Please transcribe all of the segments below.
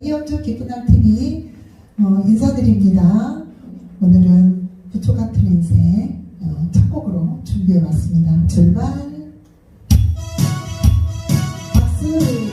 이현주 기쁘날 TV 어, 인사드립니다. 오늘은 부초 같은 인생 어, 첫 곡으로 준비해 왔습니다. 출발. 박수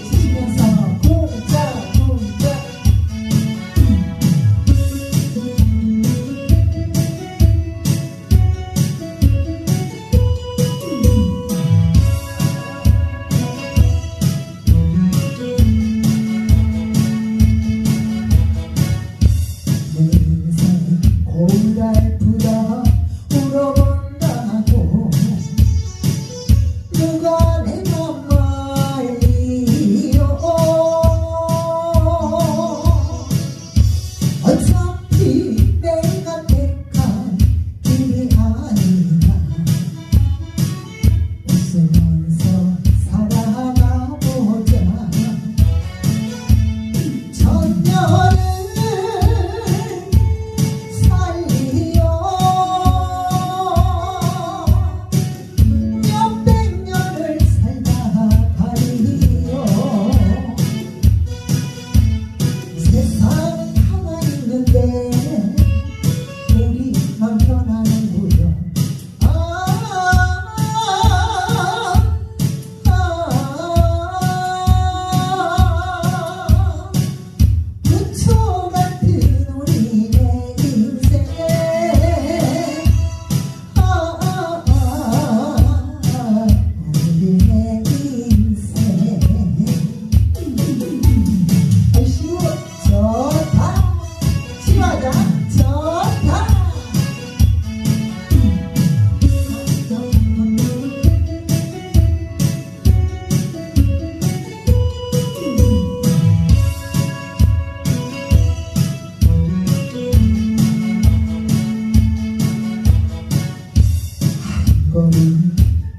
거리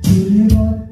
길을 걷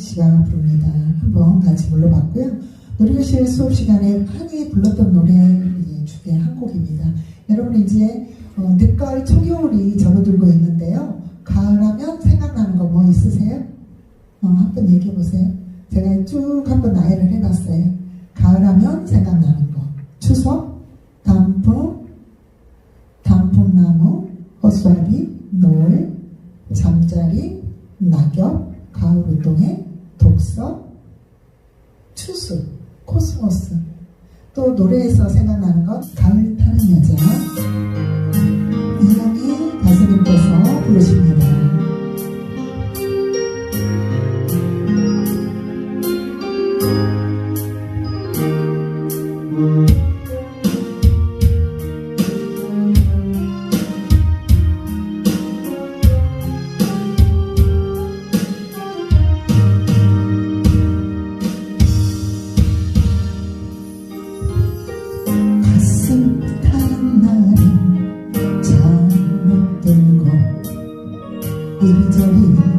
씨가 부릅니다. 한번 같이 불러봤고요. 노래교실 수업 시간에 많이 불렀던 노래 예, 중에 한 곡입니다. 여러분 이제 어, 늦가을 초겨울이 접어들고 있는데요. 가을하면 생각나는 거 뭐 있으세요? 어, 한번 얘기해 보세요. 제가 쭉 한번 나열을 해봤어요. 가을하면 생각나는 거. 추석, 단풍, 단풍나무, 호수아비, 노을, 잠자리, 낙엽, 가을 운동회, 독서, 추수, 코스모스. 또 노래에서 생각나는 건 가을 타는 여자. He time.